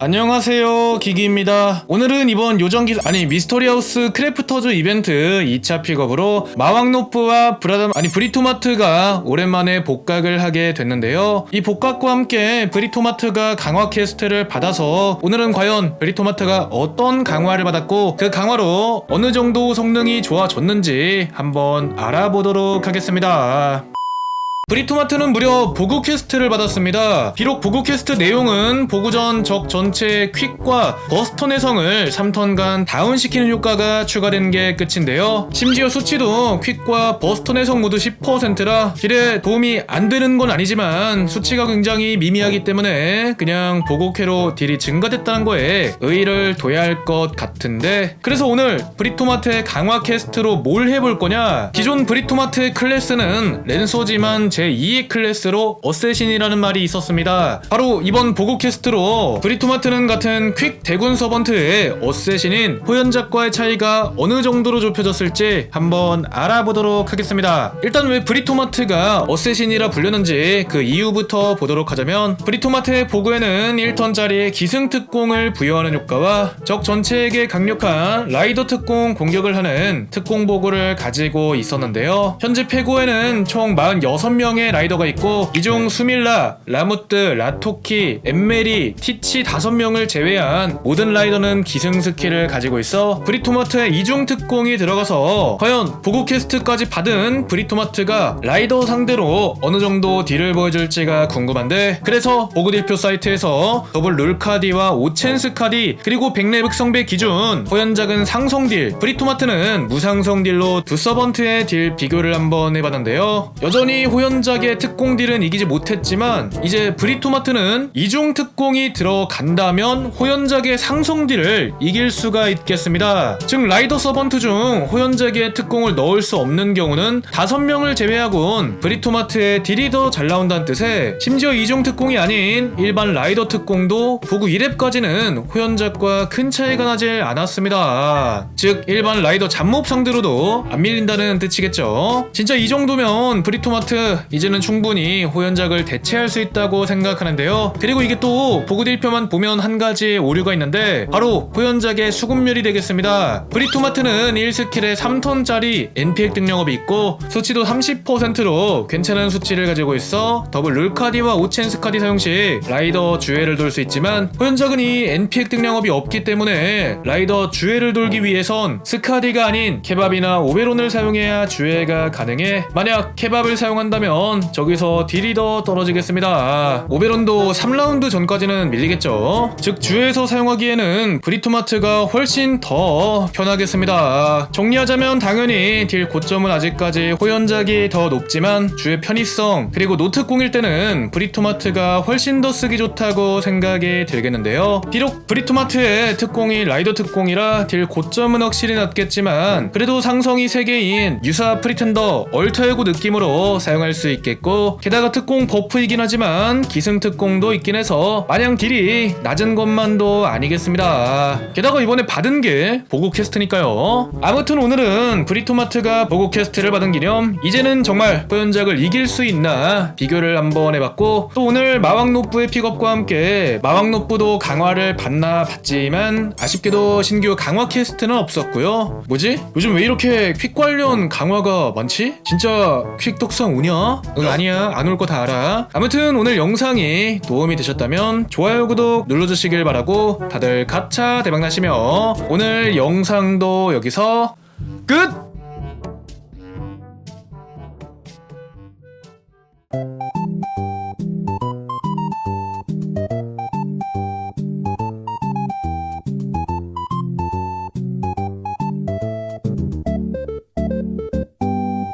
안녕하세요 기기입니다. 오늘은 이번 요정기 아니 미스터리하우스 크래프터즈 이벤트 2차 픽업으로 마왕노프와 브라담 아니 브리토마트가 오랜만에 복각을 하게 됐는데요. 이 복각과 함께 브리토마트가 강화 퀘스트를 받아서 오늘은 과연 브리토마트가 어떤 강화를 받았고 그 강화로 어느 정도 성능이 좋아졌는지 한번 알아보도록 하겠습니다 브리토마트는 무려 보구 퀘스트를 받았습니다. 비록 보구 퀘스트 내용은 보구 전적 전체의 퀵과 버스터 내성을 3턴간 다운시키는 효과가 추가된 게 끝인데요. 심지어 수치도 퀵과 버스터 내성 모두 10%라 딜에 도움이 안 되는 건 아니지만 수치가 굉장히 미미하기 때문에 그냥 보고캐로 딜이 증가됐다는 거에 의의를 둬야 할 것 같은데 그래서 오늘 브리토마트의 강화 퀘스트로 뭘 해볼 거냐 기존 브리토마트의 클래스는 랜서지만 제2의 클래스로 어쌔신이라는 말이 있었습니다 바로 이번 보고 퀘스트로 브리토마트는 같은 퀵 대군 서번트의 어쌔신인 호연작과의 차이가 어느 정도로 좁혀졌을지 한번 알아보도록 하겠습니다 일단 왜 브리토마트가 어쌔신이라 불렸는지 그 이유부터 보도록 하자면 브리토마트의 보그에는 1턴짜리 기승 특공을 부여하는 효과와 적 전체에게 강력한 라이더 특공 공격을 하는 특공 보고를 가지고 있었는데요. 현재 페고에는 총 46명 의 라이더가 있고 이 중 수밀라, 라무트, 라토키, 엠메리, 티치 5명을 제외한 모든 라이더는 기승 스킬을 가지고 있어 브리토마트의 이중 특공이 들어가서 과연 보고 퀘스트까지 받은 브리토마트가 라이더 상대로 어느 정도 딜을 보여줄지가 궁금한데 그래서 보그딜표 사이트에서 더블 룰카디와 오첸스 카디 그리고 백레북 성배 기준 호연작은 상성딜 브리토마트는 무상성딜로 두 서번트의 딜 비교를 한번 해봤는데요. 여전히 호연 작의 특공딜은 이기지 못했지만 이제 브리토마트는 이중 특공이 들어간다면 호연작의 상성딜을 이길 수가 있겠습니다 즉 라이더 서번트 중 호연작의 특공을 넣을 수 없는 경우는 5명을 제외하곤 브리토마트의 딜이 더 잘 나온다는 뜻에 심지어 이중 특공이 아닌 일반 라이더 특공도 보구 1렙까지는 호연작과 큰 차이가 나질 않았습니다. 즉 일반 라이더 잡몹 상대로도 안 밀린다는 뜻이겠죠. 진짜 이 정도면 브리토마트 이제는 충분히 호연작을 대체할 수 있다고 생각하는데요. 그리고 이게 또 보구 딜표만 보면 한 가지 오류가 있는데 바로 호연작의 수급률이 되겠습니다. 브리토마트는 1스킬에 3턴짜리 NPX 등령업이 있고 수치도 30%로 괜찮은 수치를 가지고 있어 더블 룰카디와 오첸스카디 사용 시 라이더 주회를 돌 수 있지만 호연작은 이 NPX 등령업이 없기 때문에 라이더 주회를 돌기 위해선 스카디가 아닌 케밥이나 오베론을 사용해야 주회가 가능해 만약 케밥을 사용한다면 저기서 딜이 더 떨어지겠습니다. 오베론도 3라운드 전까지는 밀리겠죠. 즉 주에서 사용하기에는 브리토마트가 훨씬 더 편하겠습니다. 정리하자면 당연히 딜 고점은 아직까지 호연작이 더 높지만 주의 편의성 그리고 노트 공일 때는 브리토마트가 훨씬 더 쓰기 좋다고 생각이 들겠는데요. 비록 브리토마트의 특공이 라이더 특공이라 딜 고점은 확실히 낮겠지만 그래도 상성이 3개인 유사 프리텐더 얼터에고 느낌으로 사용할 수 있겠고 게다가 특공 버프이긴 하지만 기승 특공도 있긴 해서 마냥 딜이 낮은 것만도 아니겠습니다 게다가 이번에 받은 게 보고 퀘스트니까요 아무튼 오늘은 브리토마트가 보고 퀘스트를 받은 기념 이제는 정말 호연작을 이길 수 있나 비교를 한번 해봤고 또 오늘 마왕노프의 픽업과 함께 마왕노프도 강화를 받나 봤지만 아쉽게도 신규 강화 퀘스트는 없었고요 뭐지? 요즘 왜 이렇게 퀵 관련 강화가 많지? 진짜 퀵 독성 우냐? 응 아니야 안 올 거 다 알아 아무튼 오늘 영상이 도움이 되셨다면 좋아요 구독 눌러주시길 바라고 다들 가차 대박 나시며 오늘 영상도 여기서 끝!